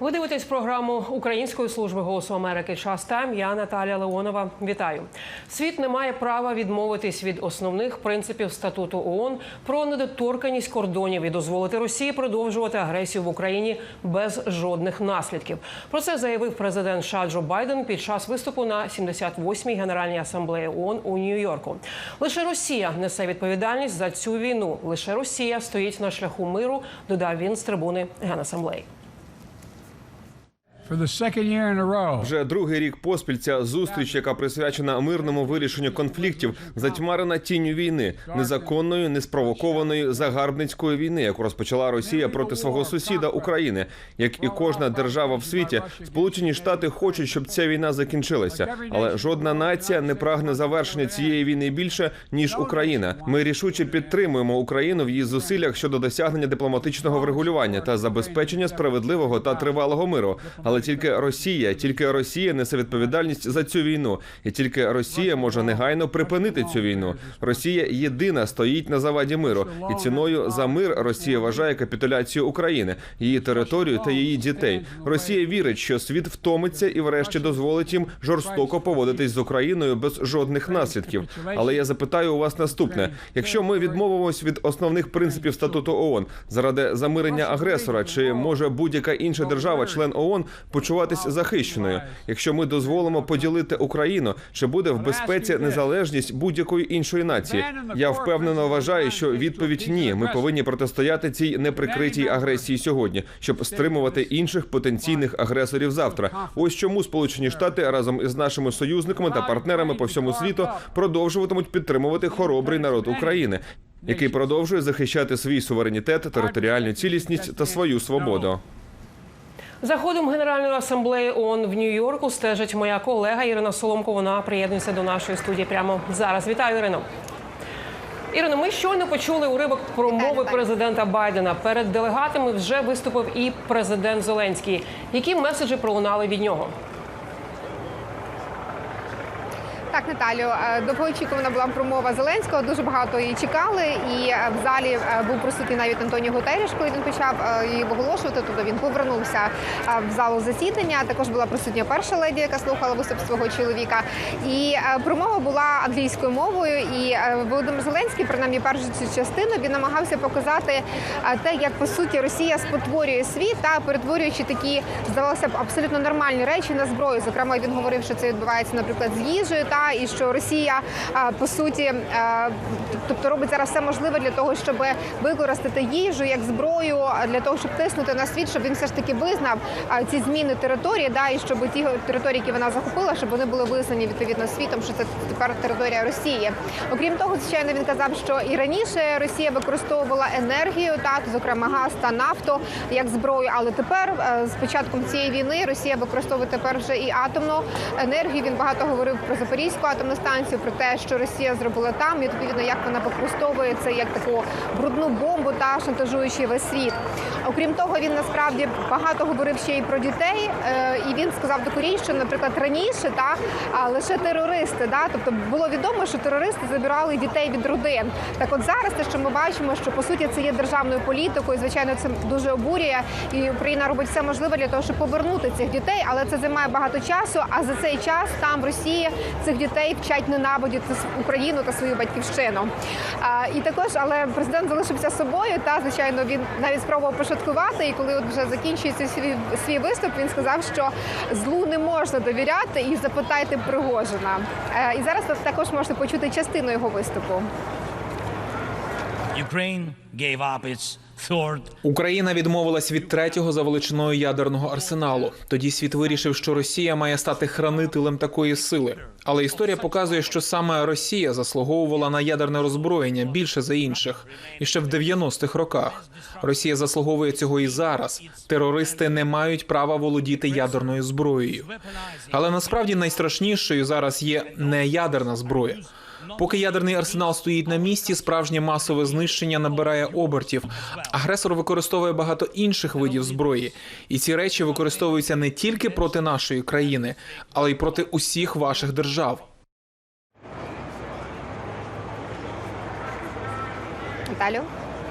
Ви дивитесь програму Української служби голосу Америки. Час тайм. Я Наталія Леонова. Вітаю. Світ не має права відмовитись від основних принципів статуту ООН про недоторканість кордонів і дозволити Росії продовжувати агресію в Україні без жодних наслідків. Про це заявив президент США Джо Байден під час виступу на 78-й генеральній асамблеї ООН у Нью-Йорку. Лише Росія несе відповідальність за цю війну. Лише Росія стоїть на шляху миру. Додав він з трибуни генасамблеї. Вже другий рік поспіль ця зустріч, яка присвячена мирному вирішенню конфліктів, затьмарена тінню війни, незаконної, неспровокованої загарбницької війни, яку розпочала Росія проти свого сусіда України. Як і кожна держава в світі, Сполучені Штати хочуть, щоб ця війна закінчилася, але жодна нація не прагне завершення цієї війни більше ніж Україна. Ми рішуче підтримуємо Україну в її зусиллях щодо досягнення дипломатичного врегулювання та забезпечення справедливого та тривалого миру. Але тільки Росія, тільки Росія несе відповідальність за цю війну, і тільки Росія може негайно припинити цю війну. Росія єдина стоїть на заваді миру, і ціною за мир Росія вважає капітуляцію України, її територію та її дітей. Росія вірить, що світ втомиться і, врешті, дозволить їм жорстоко поводитись з Україною без жодних наслідків. Але я запитаю у вас наступне: якщо ми відмовимось від основних принципів статуту ООН заради замирення агресора, чи може будь-яка інша держава, член ООН, почуватись захищеною? Якщо ми дозволимо поділити Україну, чи буде в безпеці незалежність будь-якої іншої нації? Я впевнено вважаю, що відповідь ні. Ми повинні протистояти цій неприкритій агресії сьогодні, щоб стримувати інших потенційних агресорів завтра. Ось чому Сполучені Штати разом із нашими союзниками та партнерами по всьому світу продовжуватимуть підтримувати хоробрий народ України, який продовжує захищати свій суверенітет, територіальну цілісність та свою свободу. За ходом Генеральної асамблеї ООН в Нью-Йорку стежить моя колега Ірина Соломко. Вона приєднується до нашої студії прямо зараз. Вітаю, Ірино. Ірино, ми щойно почули уривок промови президента Байдена. Перед делегатами вже виступив і президент Зеленський. Які меседжі пролунали від нього? Так, Наталю, е, довгоочікувана була промова Зеленського. Дуже багато її чекали. І е, в залі е, був присутній навіть Антоніо Гутеріш, коли він почав її оголошувати. Тобто він повернувся в залу засідання. Також була присутня перша леді, яка слухала виступ свого чоловіка. І промова була англійською мовою. І Володимир Зеленський, принаймні першу цю частину, він намагався показати те, як по суті Росія спотворює світ та перетворюючи такі, здавалося б, абсолютно нормальні речі на зброю. Зокрема, він говорив, що це відбувається, наприклад, з їжею, та і що Росія по суті, тобто робить зараз все можливе для того, щоб використати їжу як зброю для того, щоб тиснути на світ, щоб він все ж таки визнав ці зміни території, да, і щоб ті території, які вона захопила, щоб вони були визнані відповідно світом, що це тепер територія Росії. Окрім того, звичайно, він казав, що і раніше Росія використовувала енергію, так зокрема газ та нафту як зброю. Але тепер е, з початком цієї війни Росія використовує тепер вже і атомну енергію. Він багато говорив про Запорізьку атомну станцію, про те, що Росія зробила там, і відповідно як вона використовує це як таку брудну бомбу та шантажуючи весь світ. Окрім того, він насправді багато говорив ще й про дітей. е, І він сказав докорінь, що, наприклад, раніше та лише терористи, да, тобто було відомо, що терористи забирали дітей від родин. Так, от зараз те, що ми бачимо, що по суті це є державною політикою. Звичайно, це дуже обурює, і Україна робить все можливе для того, щоб повернути цих дітей, але це займає багато часу. А за цей час там в Росії цих дітей вчать ненавидіти Україну та свою батьківщину. А, і також, але президент залишився собою. Та звичайно, він навіть спробував пошуткувати. І коли от вже закінчується свій, свій виступ, він сказав, що злу не можна довіряти і запитайте Пригожина. А, і зараз також можете почути частину його виступу. Україна відмовилась від третього за величиною ядерного арсеналу. Тоді світ вирішив, що Росія має стати хранителем такої сили. Але історія показує, що саме Росія заслуговувала на ядерне роззброєння більше за інших. І ще в 90-х роках Росія заслуговує цього і зараз. Терористи не мають права володіти ядерною зброєю. Але насправді найстрашнішою зараз є не ядерна зброя. Поки ядерний арсенал стоїть на місці, справжнє масове знищення набирає обертів. Агресор використовує багато інших видів зброї, і ці речі використовуються не тільки проти нашої країни, але й проти усіх ваших держав. Наталю?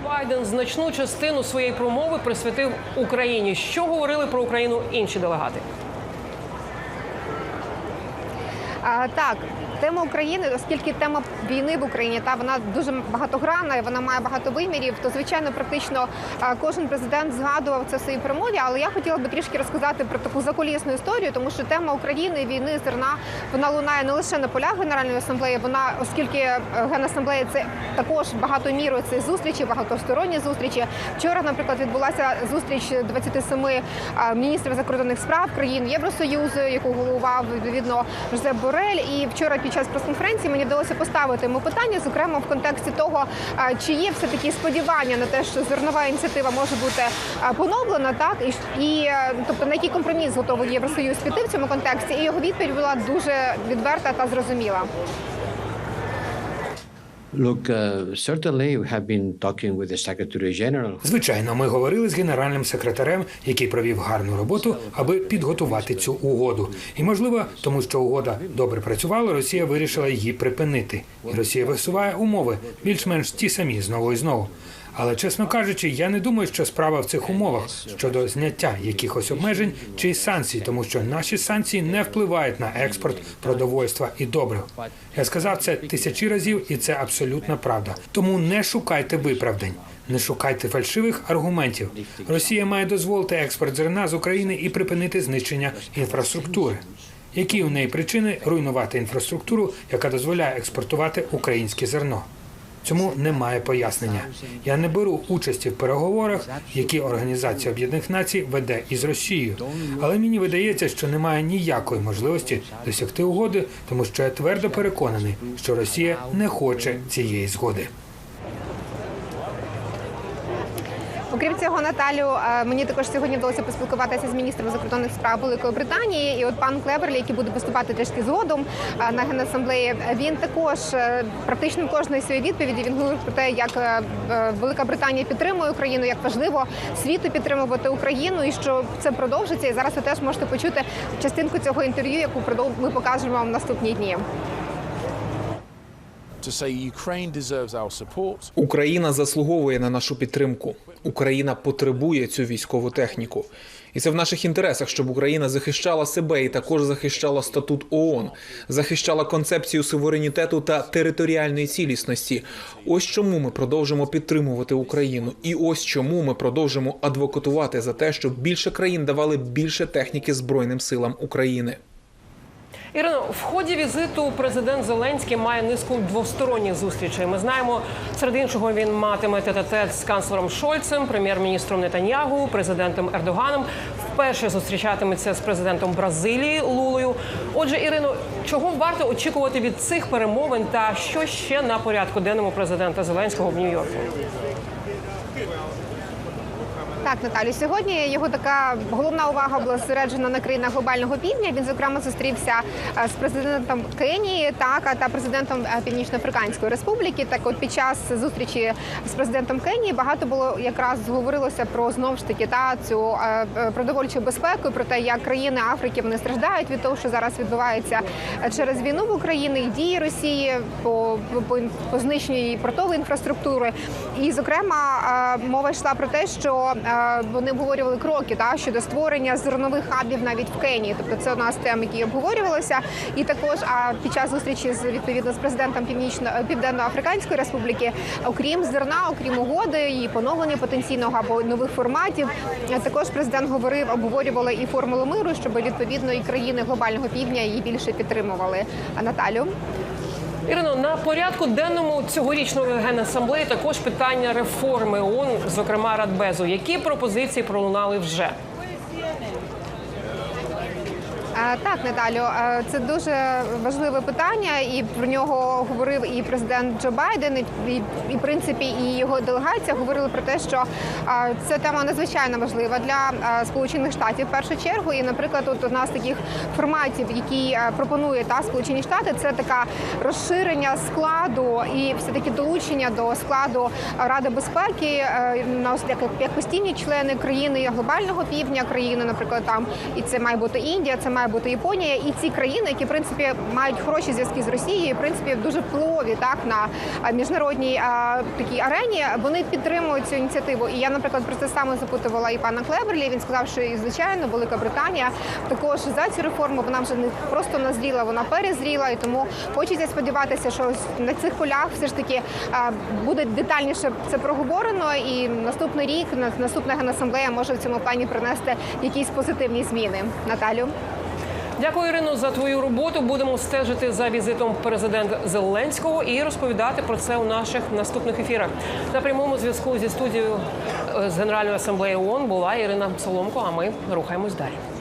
Байден значну частину своєї промови присвятив Україні. Що говорили про Україну інші делегати? А, так, тема України, оскільки тема війни в Україні та вона дуже багатогранна вона має багато вимірів, то звичайно практично кожен президент згадував це в своїй промові. Але я хотіла би трішки розказати про таку закулісну історію, тому що тема України, війни, зерна вона лунає не лише на полях Генеральної асамблеї. Вона, оскільки е, Генасамблея це також багато мірою це зустрічі, багатосторонні зустрічі. Вчора, наприклад, відбулася зустріч 27 а, міністрів закордонних справ країн Євросоюзу, яку головував відповідно Жозеп Борель. І вчора під час прес-конференції мені вдалося поставити йому питання, зокрема в контексті того, чи є все таки сподівання на те, що зернова ініціатива може бути поновлена, так і, і е, тобто на який компроміс готовий Євросоюз піти в цьому контексті. І його відповідь була дуже відверта та зрозуміла. Звичайно, ми говорили з генеральним секретарем, який провів гарну роботу, аби підготувати цю угоду. І можливо, тому що угода добре працювала, Росія вирішила її припинити. І Росія висуває умови більш-менш ті самі знову і знову. Але чесно кажучи, я не думаю, що справа в цих умовах щодо зняття якихось обмежень чи санкцій, тому що наші санкції не впливають на експорт продовольства і добрив. Я сказав це тисячі разів, і це абсолютна правда. Тому не шукайте виправдань. Не шукайте фальшивих аргументів. Росія має дозволити експорт зерна з України і припинити знищення інфраструктури. Які у неї причини руйнувати інфраструктуру, яка дозволяє експортувати українське зерно? Цьому немає пояснення. Я не беру участі в переговорах, які Організація Об'єднаних Націй веде із Росією. Але мені видається, що немає ніякої можливості досягти угоди, тому що я твердо переконаний, що Росія не хоче цієї згоди. Окрім цього, Наталю, е, мені також сьогодні вдалося поспілкуватися з міністром закордонних справ Великої Британії. І от пан Клеверлі, який буде виступати трішки згодом е, на генасамблеї, він також е, практично в кожної своєї відповіді він говорив про те, як е, е, Велика Британія підтримує Україну, як важливо світу підтримувати Україну, і що це продовжиться. І зараз ви теж можете почути частинку цього інтерв'ю, яку ми покажемо вам в наступні дні. Україна заслуговує на нашу підтримку. Україна потребує цю військову техніку. І це в наших інтересах, щоб Україна захищала себе і також захищала статут ООН, захищала концепцію суверенітету та територіальної цілісності. Ось чому ми продовжимо підтримувати Україну, і ось чому ми продовжимо адвокатувати за те, щоб більше країн давали більше техніки збройним силам України. Ірино, в ході візиту президент Зеленський має низку двосторонніх зустрічей. Ми знаємо, серед іншого він матиме тет-а-тет з канцлером Шольцем, прем'єр-міністром Нетаньягу, президентом Ердоганом. Вперше зустрічатиметься з президентом Бразилії Лулою. Отже, Ірино, чого варто очікувати від цих перемовин та що ще на порядку денному президента Зеленського в Нью-Йорку? Так, Наталі, сьогодні його така головна увага була зосереджена на країнах глобального півдня. Він зокрема зустрівся е, з президентом Кенії, так та президентом е, Північноафриканської республіки. Так, от під час зустрічі з президентом Кенії багато було якраз говорилося про знову ж таки та цю е, продовольчу безпеку, про те, як країни Африки вони страждають від того, що зараз відбувається через війну в Україні і дії Росії по, по, по знищенню її портової інфраструктури. І зокрема мова йшла про те, що вони обговорювали кроки та щодо створення зернових хабів навіть в Кенії. Тобто це одна з тем, які обговорювалися. І також а під час зустрічі з відповідно з президентом Північно Південно-Африканської Республіки, окрім зерна, окрім угоди і поновлення потенційного або нових форматів, е, також президент говорив, обговорювали і формулу миру, щоб відповідно і країни глобального півдня її більше підтримували. А Наталю. Ірино, на порядку денному цьогорічної генасамблеї також питання реформи ООН, зокрема Радбезу. Які пропозиції пролунали вже? Е, Так, Наталю, е, це дуже важливе питання, і про нього говорив і президент Джо Байден, і, і, в принципі, і його делегація говорили про те, що е, ця тема надзвичайно важлива для Сполучених Штатів в першу чергу. І, наприклад, от одна з таких форматів, які пропонує та Сполучені Штати, це така розширення складу і все таки долучення до складу Ради безпеки як, постійні члени країни глобального півдня країни, наприклад, там і це має бути Індія, це має бути Японія, і ці країни, які в принципі мають хороші зв'язки з Росією, в принципі дуже впливові так на міжнародній а, такій арені. Вони підтримують цю ініціативу. І я, наприклад, про це саме запитувала і пана Клеберлі. Він сказав, що і звичайно Велика Британія також за цю реформу вона вже не просто назріла, вона перезріла. І тому хочеться сподіватися, що на цих полях все ж таки а, буде детальніше це проговорено. І наступний рік наступна генасамблея може в цьому плані принести якісь позитивні зміни. Наталю. Дякую, Ірино, за твою роботу. Будемо стежити за візитом президента Зеленського і розповідати про це у наших наступних ефірах. На прямому зв'язку зі студією е, з Генеральної асамблеї ООН була Ірина Соломко. А ми рухаємось далі.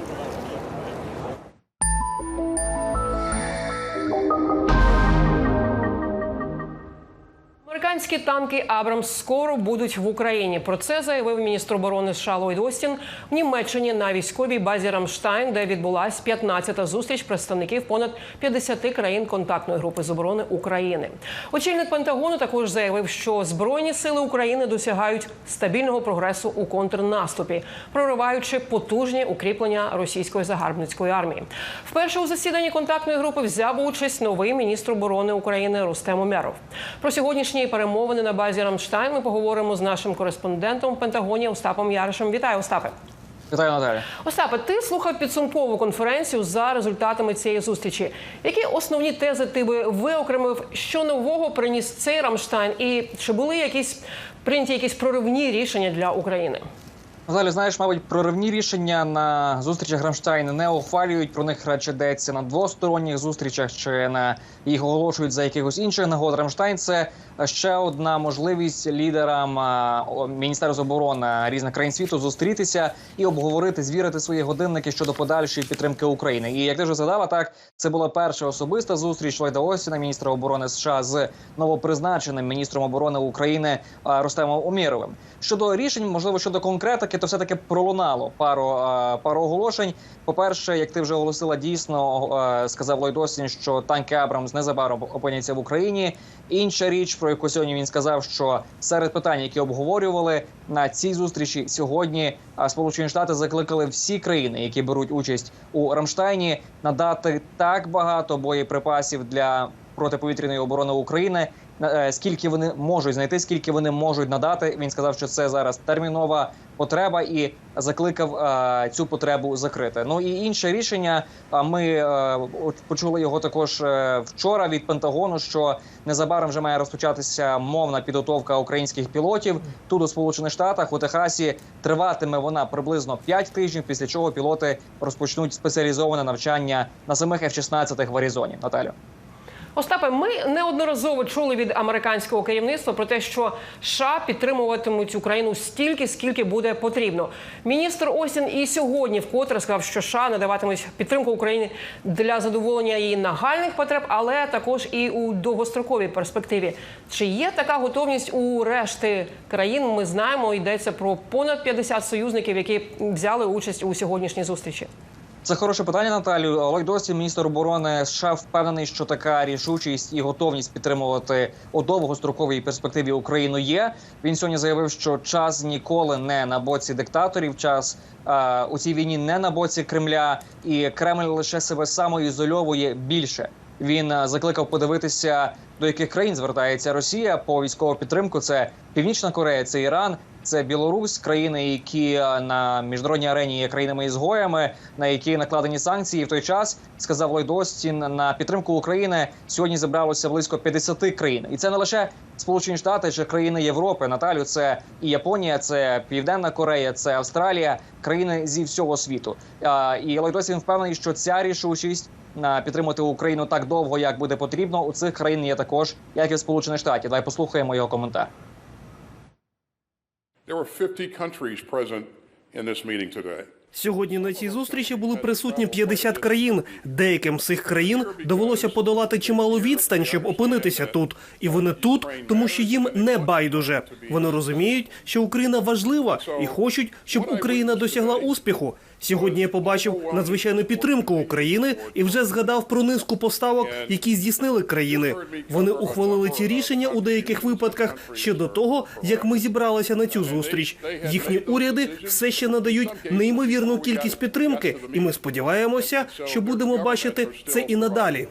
Американські танки Абрамс скоро будуть в Україні. Про це заявив міністр оборони США Ллойд Остін в Німеччині на військовій базі Рамштайн, де відбулась 15-та зустріч представників понад 50 країн контактної групи з оборони України. Очільник Пентагону також заявив, що збройні сили України досягають стабільного прогресу у контрнаступі, прориваючи потужні укріплення російської загарбницької армії. Вперше у засіданні контактної групи взяв участь новий міністр оборони України Рустем Умяров. Про сьогоднішні перемовини на базі Рамштайн ми поговоримо з нашим кореспондентом в Пентагоні Остапом Яришем. Вітаю, Остапе. Вітаю, Наталя. Остапе, ти слухав підсумкову конференцію за результатами цієї зустрічі. Які основні тези ти би виокремив, що нового приніс цей Рамштайн, і чи були якісь прийняті якісь проривні рішення для України? Наталя, знаєш, мабуть, проривні рішення на зустрічах Рамштайна не ухвалюють. Про них радше йдеться на двосторонніх зустрічах чи на їх оголошують за якихось інших нагод. Рамштайн це ще одна можливість лідерам а, о, міністерств оборони різних країн світу зустрітися і обговорити, звірити свої годинники щодо подальшої підтримки України. І як ти вже згадала, так це була перша особиста зустріч Ллойда Остіна, міністра оборони США, з новопризначеним міністром оборони України Рустемом Умєровим. Щодо рішень, можливо, щодо конкретики, то все таки пролунало пару пару оголошень. По перше, як ти вже оголосила, дійсно сказав Ллойд Остін, що танки Абрамс незабаром опиняться в Україні. Інша річ, про яку сьогодні він сказав, що серед питань, які обговорювали на цій зустрічі сьогодні, а, Сполучені Штати закликали всі країни, які беруть участь у Рамштайні, надати так багато боєприпасів для протиповітряної оборони України. е, Скільки вони можуть знайти, скільки вони можуть надати. Він сказав, що це зараз термінова потреба, і закликав е, цю потребу закрити. Ну і інше рішення. А ми е, почули його також е, вчора від Пентагону, що незабаром вже має розпочатися мовна підготовка українських пілотів. Тут у Сполучених Штатах у Техасі триватиме вона приблизно 5 тижнів. Після чого пілоти розпочнуть спеціалізоване навчання на самих F-16 в Аризоні. Наталю. Остапе, ми неодноразово чули від американського керівництва про те, що США підтримуватимуть Україну стільки, скільки буде потрібно. Міністр Остін і сьогодні вкотре сказав, що США надаватимуть підтримку Україні для задоволення її нагальних потреб, але також і у довгостроковій перспективі. Чи є така готовність у решти країн? Ми знаємо, йдеться про понад 50 союзників, які взяли участь у сьогоднішній зустрічі. Це хороше питання, Наталю. Ллойд Остін, міністр оборони США, впевнений, що така рішучість і готовність підтримувати у довгостроковій перспективі Україну є. Він сьогодні заявив, що час ніколи не на боці диктаторів, час е, у цій війні не на боці Кремля, і Кремль лише себе самоізольовує більше. Він закликав подивитися, до яких країн звертається Росія по військову підтримку. Це Північна Корея, це Іран, це Білорусь, країни, які на міжнародній арені є країнами ізгоями, на які накладені санкції. В той час сказав Ллойд Остін, на підтримку України сьогодні зібралося близько 50 країн, і це не лише Сполучені Штати чи країни Європи. Наталю, це і Японія, це Південна Корея, це Австралія, країни зі всього світу. І Ллойд Остін впевнений, що ця рішучість на підтримати Україну так довго, як буде потрібно. У цих країн є також, як і в Сполучених Штатів. Давай послухаємо його коментар. There were 50 countries present in this meeting today. Сьогодні на цій зустрічі були присутні 50 країн. Деяким з цих країн довелося подолати чимало відстань, щоб опинитися тут. І вони тут, тому що їм не байдуже. Вони розуміють, що Україна важлива і хочуть, щоб Україна досягла успіху. Сьогодні я побачив надзвичайну підтримку України і вже згадав про низку поставок, які здійснили країни. Вони ухвалили ці рішення у деяких випадках ще до того, як ми зібралися на цю зустріч. Їхні уряди все ще надають неймовірну кількість підтримки, і ми сподіваємося, що будемо бачити це і надалі.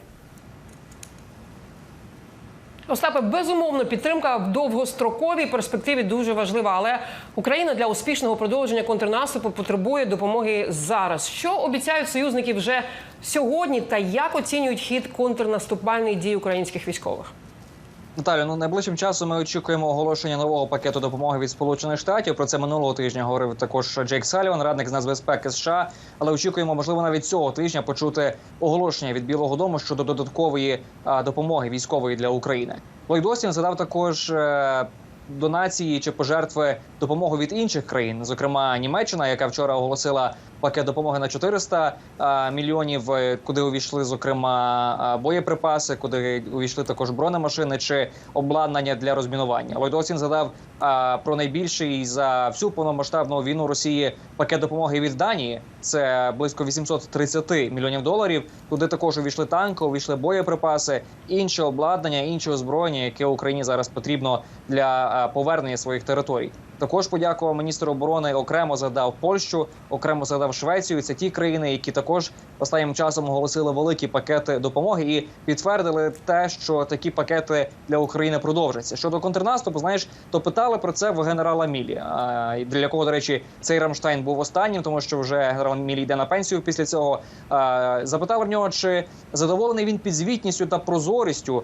Остапе, безумовно, підтримка в довгостроковій перспективі дуже важлива, але Україна для успішного продовження контрнаступу потребує допомоги зараз. Що обіцяють союзники вже сьогодні, та як оцінюють хід контрнаступальних дій українських військових? Наталю, ну найближчим часом ми очікуємо оголошення нового пакету допомоги від Сполучених Штатів. Про це минулого тижня говорив також Джейк Саліван, радник з нацбезпеки США. Але очікуємо, можливо, навіть цього тижня почути оголошення від Білого Дому щодо додаткової допомоги військової для України. Ллойд задав також. е, Донації чи пожертви допомоги від інших країн, зокрема Німеччина, яка вчора оголосила пакет допомоги на 400 а, мільйонів, е, куди увійшли зокрема боєприпаси, куди увійшли також бронемашини чи обладнання для розмінування. Лойд Остін задав про найбільший за всю повномасштабну війну Росії пакет допомоги від Данії. Це близько 830 мільйонів доларів. Туди також увійшли танки, увійшли боєприпаси, інше обладнання, інше озброєння, яке Україні зараз потрібно для повернення своїх територій. Також подякував міністр оборони. Окремо згадав Польщу, окремо згадав Швецію. Це ті країни, які також останнім часом оголосили великі пакети допомоги і підтвердили те, що такі пакети для України продовжаться. Щодо контрнаступу, знаєш, то питали про це в генерала Мілі. Для якого, до речі, цей Рамштайн був останнім, тому що вже генерал Мілі йде на пенсію після цього. Запитали в нього, чи задоволений він підзвітністю та прозорістю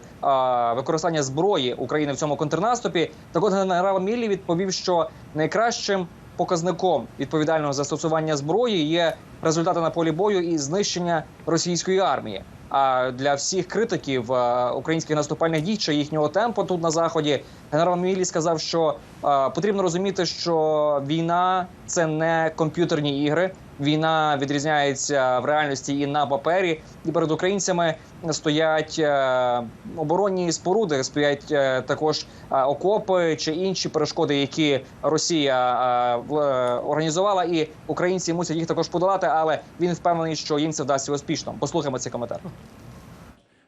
використання зброї України в цьому контрнаступі. Так от генерал Мілі відповів, що найкращим показником відповідального застосування зброї є результати на полі бою і знищення російської армії. А для всіх критиків е, українських наступальних дій чи їхнього темпу тут на заході генерал Мілі сказав, що е, потрібно розуміти, що війна це не комп'ютерні ігри. Війна відрізняється в реальності і на папері, і перед українцями стоять е, оборонні споруди, стоять е, також е, окопи чи інші перешкоди, які Росія організувала, і українці мусять їх також подолати. Але він впевнений, що їм це вдасться успішно. Послухаємо цей коментар.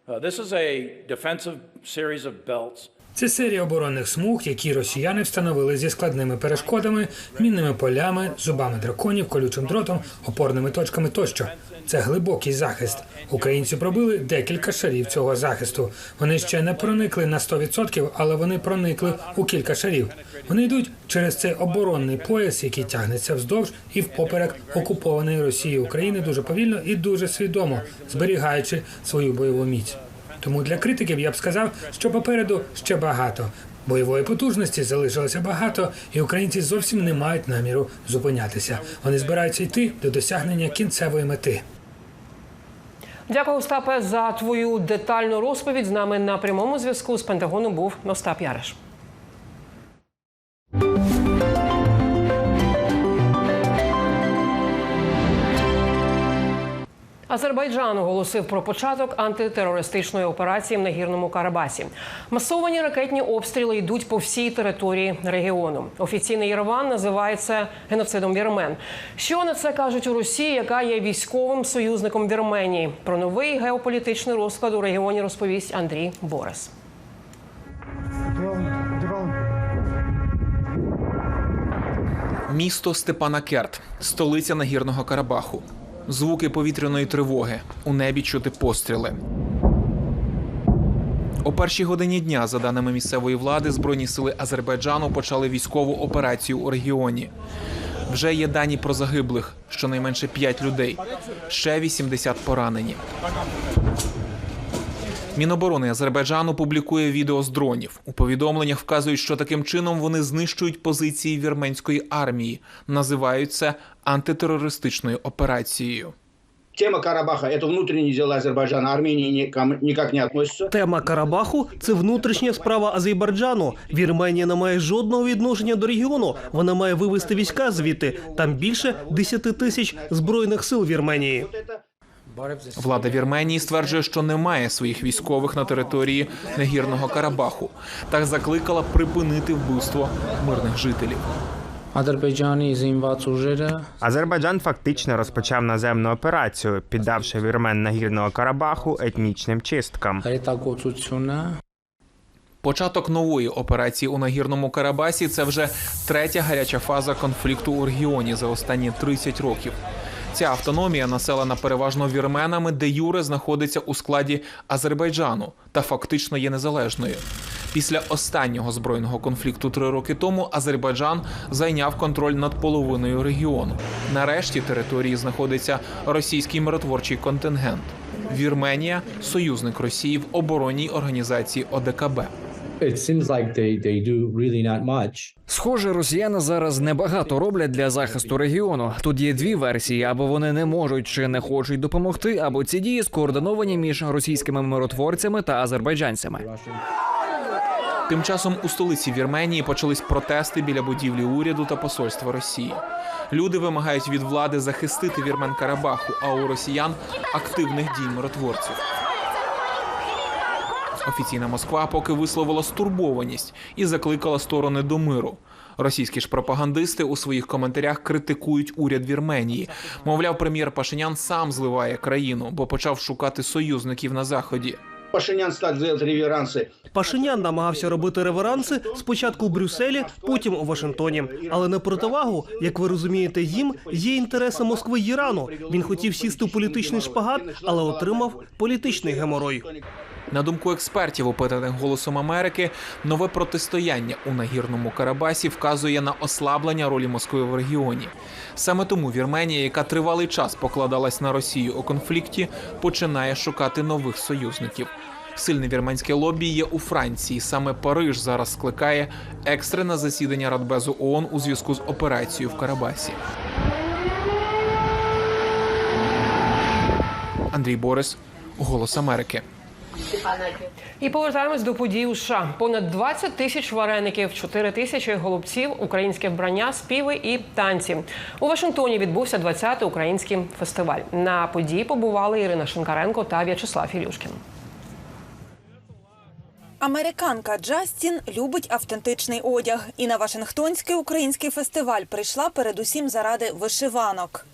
Uh, this is a defensive series of belts. Це серія оборонних смуг, які росіяни встановили зі складними перешкодами, мінними полями, зубами драконів, колючим дротом, опорними точками тощо. Це глибокий захист. Українці пробили декілька шарів цього захисту. Вони ще не проникли на 100%, але вони проникли у кілька шарів. Вони йдуть через цей оборонний пояс, який тягнеться вздовж і впоперек окупованої Росії України дуже повільно і дуже свідомо, зберігаючи свою бойову міць. Тому для критиків я б сказав, що попереду ще багато. Бойової потужності залишилося багато, і українці зовсім не мають наміру зупинятися. Вони збираються йти до досягнення кінцевої мети. Дякую, Остапе, за твою детальну розповідь. З нами на прямому зв'язку з Пентагоном був Остап Яриш. Азербайджан оголосив про початок антитерористичної операції в нагірному Карабасі. Масовані ракетні обстріли йдуть по всій території регіону. Офіційний Єреван називає це геноцидом вірмен. Що на це кажуть у Росії, яка є військовим союзником Вірменії? Про новий геополітичний розклад у регіоні розповість Андрій Борис. Місто Степанакерт, столиця нагірного Карабаху. Звуки повітряної тривоги. У небі чути постріли. О першій годині дня, за даними місцевої влади, збройні сили Азербайджану почали військову операцію у регіоні. Вже є дані про загиблих, щонайменше 5 людей, ще 80 поранені. Міноборони Азербайджану публікує відео з дронів. У повідомленнях вказують, що таким чином вони знищують позиції вірменської армії. Називають це антитерористичною операцією. Тема Карабаха – это внутренние дела Азербайджана, никак, никак не относится. Тема Карабаху це внутрішня справа Азербайджану. Вірменія не має жодного відношення до регіону. Вона має вивести війська звідти. Там більше 10 тисяч збройних сил Вірменії. Влада Вірменії стверджує, що немає своїх військових на території Нагірного Карабаху, та закликала припинити вбивство мирних жителів. Азербайджан фактично розпочав наземну операцію, піддавши вірмен нагірного Карабаху етнічним чисткам. Початок нової операції у нагірному Карабасі це вже третя гаряча фаза конфлікту у регіоні за останні 30 років. Ця автономія, населена переважно вірменами, де Юре знаходиться у складі Азербайджану та фактично є незалежною. Після останнього збройного конфлікту три роки тому Азербайджан зайняв контроль над половиною регіону. Нарешті території знаходиться російський миротворчий контингент. Вірменія союзник Росії в оборонній організації ОДКБ. It seems like they, they do really not much. Схоже, росіяни зараз небагато роблять для захисту регіону. Тут є дві версії: або вони не можуть чи не хочуть допомогти, або ці дії скоординовані між російськими миротворцями та азербайджанцями. Тим часом у столиці Вірменії почались протести біля будівлі уряду та посольства Росії. Люди вимагають від влади захистити вірмен Карабаху, а у росіян активних дій миротворців. Офіційна Москва поки висловила стурбованість і закликала сторони до миру. Російські ж пропагандисти у своїх коментарях критикують уряд Вірменії. Мовляв, прем'єр Пашинян сам зливає країну, бо почав шукати союзників на заході. Пашинян стал делать реверансы. Пашинян намагався робити реверанси спочатку в Брюсселі, потім у Вашингтоні. Але на противагу, як ви розумієте, їм є інтереси Москви й Ірану. Він хотів сісти в політичний шпагат, але отримав політичний геморой. На думку експертів, опитаних голосом Америки, нове протистояння у нагірному Карабасі вказує на ослаблення ролі Москви в регіоні. Саме тому Вірменія, яка тривалий час покладалась на Росію у конфлікті, починає шукати нових союзників. Сильне вірменське лобі є у Франції. Саме Париж зараз скликає екстрене засідання Радбезу ООН у зв'язку з операцією в Карабасі. Андрій Борис, Голос Америки. І повертаємось до подій у США. Понад 20 тисяч вареників, 4 тисячі голубців, українське вбрання, співи і танці. У Вашингтоні відбувся 20-й український фестиваль. На події побували Ірина Шинкаренко та В'ячеслав Ілюшкін. Американка Джастін любить автентичний одяг, і на Вашингтонський український фестиваль прийшла передусім заради вишиванок.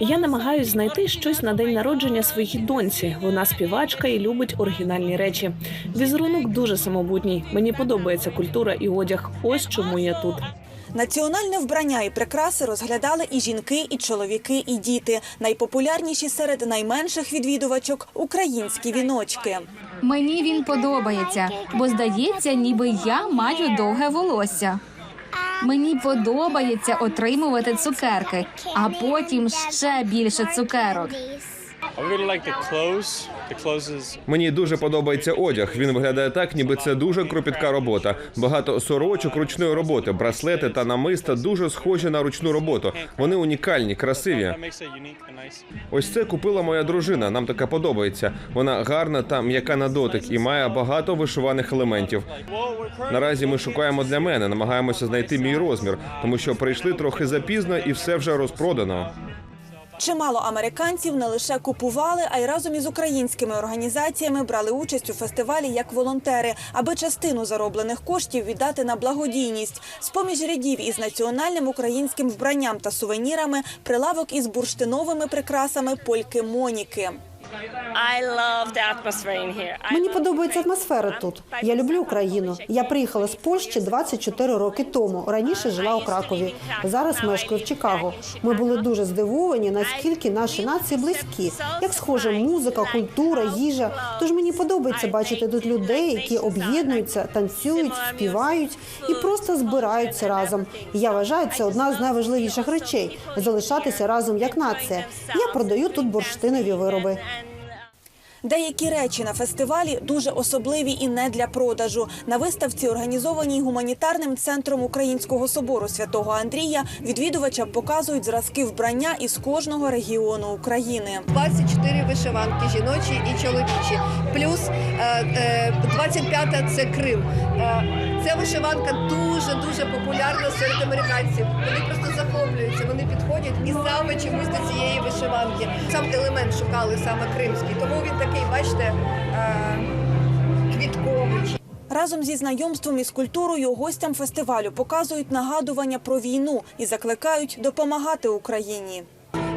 Я намагаюсь знайти щось на день народження своїй доньці. Вона співачка і любить оригінальні речі. Візерунок дуже самобутній. Мені подобається культура і одяг. Ось чому я тут. Національне вбрання і прикраси розглядали і жінки, і чоловіки, і діти. Найпопулярніші серед найменших відвідувачок українські віночки. Мені він подобається, бо здається, ніби я маю довге волосся. Мені подобається отримувати цукерки, а потім ще більше цукерок. Мені дуже подобається одяг. Він виглядає так, ніби це дуже кропітка робота. Багато сорочок ручної роботи, браслети та намиста дуже схожі на ручну роботу. Вони унікальні, красиві. Ось це купила моя дружина. Нам таке подобається. Вона гарна та м'яка на дотик і має багато вишиваних елементів. Наразі ми шукаємо для мене, намагаємося знайти мій розмір, тому що прийшли трохи запізно і все вже розпродано. Чимало американців не лише купували, а й разом із українськими організаціями брали участь у фестивалі як волонтери, аби частину зароблених коштів віддати на благодійність. З поміж рядів із національним українським вбранням та сувенірами прилавок із бурштиновими прикрасами польки Моніки. Мені подобається атмосфера тут. Я люблю Україну. Я приїхала з Польщі 24 роки тому. Раніше жила у Кракові. Зараз мешкаю в Чикаго. Ми були дуже здивовані, наскільки наші нації близькі. Як схожа музика, культура, їжа. Тож мені подобається бачити тут людей, які об'єднуються, танцюють, співають і просто збираються разом. Я вважаю, це одна з найважливіших речей залишатися разом як нація. Я продаю тут бурштинові вироби. Деякі речі на фестивалі дуже особливі і не для продажу. На виставці, організованій гуманітарним центром Українського собору святого Андрія, відвідувачам показують зразки вбрання із кожного регіону України. 24 вишиванки жіночі і чоловічі. Плюс е, 25-та – це Крим. Ця вишиванка дуже дуже популярна серед американців. Вони просто захоплюються, вони підходять і саме чомусь до цієї вишиванки. Сам елемент шукали саме кримський, тому він такий, бачите, е, квітковий. Разом зі знайомством із культурою гостям фестивалю показують нагадування про війну і закликають допомагати Україні.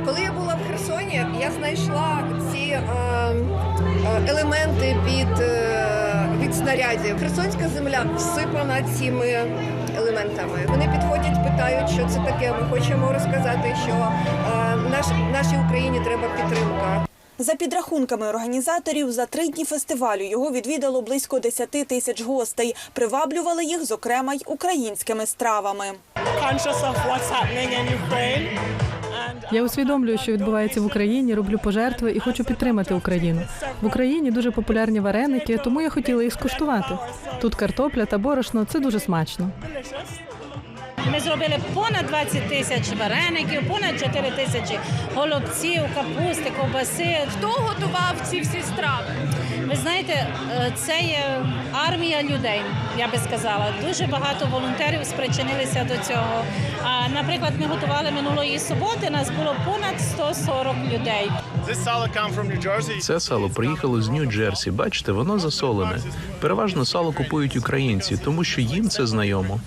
Коли я була в Херсоні, я знайшла ці е, е, елементи від, е, від снарядів. Херсонська земля всипана цими елементами. Вони підходять, питають, що це таке. Ми хочемо розказати, що е, наш, нашій Україні треба підтримка. За підрахунками організаторів, за три дні фестивалю його відвідало близько 10 тисяч гостей. Приваблювали їх, зокрема, й українськими стравами. Я усвідомлюю, що відбувається в Україні, роблю пожертви і хочу підтримати Україну. В Україні дуже популярні вареники, тому я хотіла їх скуштувати. Тут картопля та борошно це дуже смачно. Ми зробили понад 20 тисяч вареників, понад 4 тисячі голубців, капусти, ковбаси. Хто готував ці всі страви? Ви знаєте, е, це є армія людей, я би сказала. Дуже багато волонтерів спричинилися до цього. А, наприклад, ми готували минулої суботи, нас було понад 140 людей. Це сало приїхало з Нью-Джерсі. Бачите, воно засолене. Переважно сало купують українці, тому що їм це знайомо.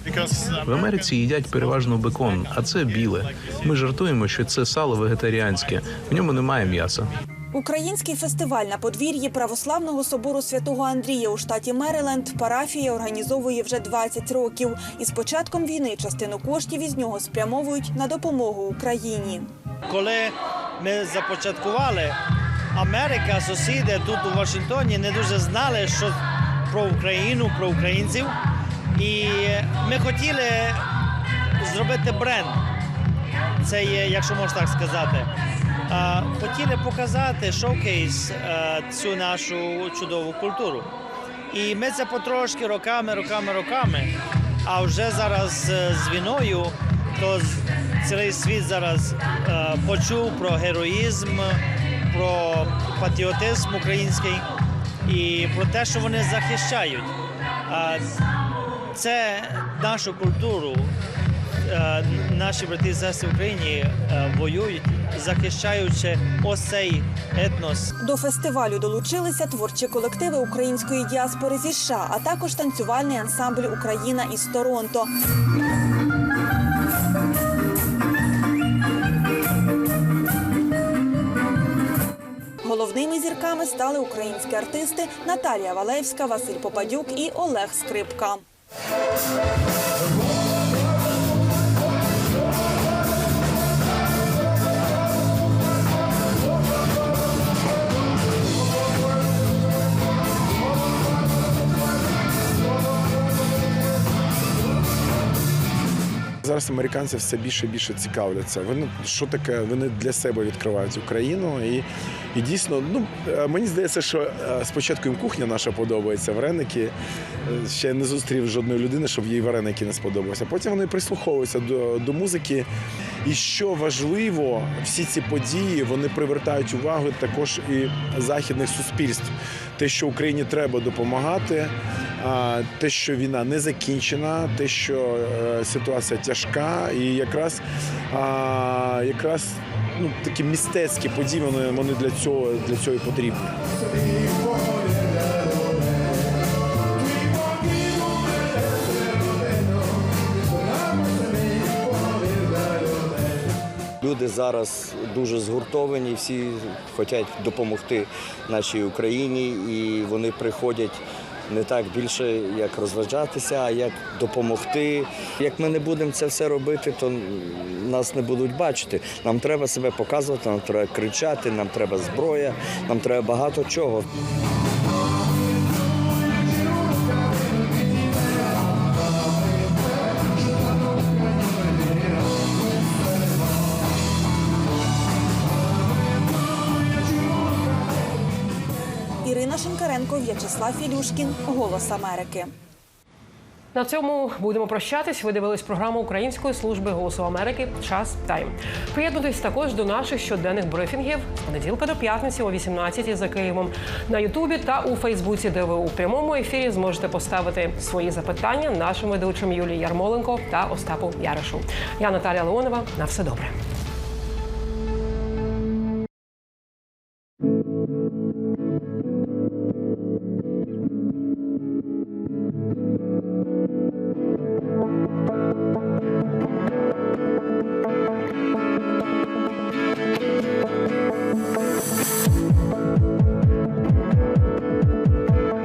В Америці їдять переважно бекон, а це біле. Ми жартуємо, що це сало вегетаріанське. В ньому немає м'яса. Український фестиваль на подвір'ї православного собору святого Андрія у штаті Мериленд парафія організовує вже 20 років. І з початком війни частину коштів із нього спрямовують на допомогу Україні. Коли ми започаткували, Америка, сусіди тут у Вашингтоні не дуже знали, що про Україну, про українців. І ми хотіли зробити бренд. Це є, якщо можна так сказати. Хотіли показати шоукейс цю нашу чудову культуру. І ми це потрошки роками, роками, роками. А вже зараз е, з війною, то цілий світ зараз е, почув про героїзм, про патріотизм український і про те, що вони захищають. Це нашу культуру. Е, Наші брати сестри в Україні е, воюють, захищаючи ось цей етнос. До фестивалю долучилися творчі колективи української діаспори зі США, а також танцювальний ансамбль Україна із Торонто. Головними зірками стали українські артисти Наталія Валевська, Василь Попадюк і Олег Скрипка. Зараз американці все більше і більше цікавляться. Вони що таке? Вони для себе відкривають Україну, і, і дійсно, ну е, мені здається, що е, спочатку їм кухня наша подобається, вареники. Е, Ще не зустрів жодної людини, щоб їй вареники не сподобалися. Потім вони прислуховуються до, до музики. І що важливо, всі ці події вони привертають увагу також і західних суспільств. Те, що Україні треба допомагати, те, що війна не закінчена, те, що е, ситуація тяжка, і якраз, якраз ну, такі містецькі події вони для цього для цього і потрібні. Люди зараз дуже згуртовані, всі хочуть допомогти нашій Україні, і вони приходять не так більше як розважатися, а як допомогти. Як ми не будемо це все робити, то нас не будуть бачити. Нам треба себе показувати, нам треба кричати, нам треба зброя, нам треба багато чого. Ірина Шинкаренко, В'ячеслав Філюшкін, Голос Америки. На цьому будемо прощатись. Ви дивились програму Української служби голосу Америки. Час тайм. Приєднуйтесь також до наших щоденних брифінгів з понеділка до п'ятниці о 18 за Києвом на Ютубі та у Фейсбуці, де ви у прямому ефірі зможете поставити свої запитання нашим ведучим Юлії Ярмоленко та Остапу Яришу. Я Наталія Леонова. На все добре.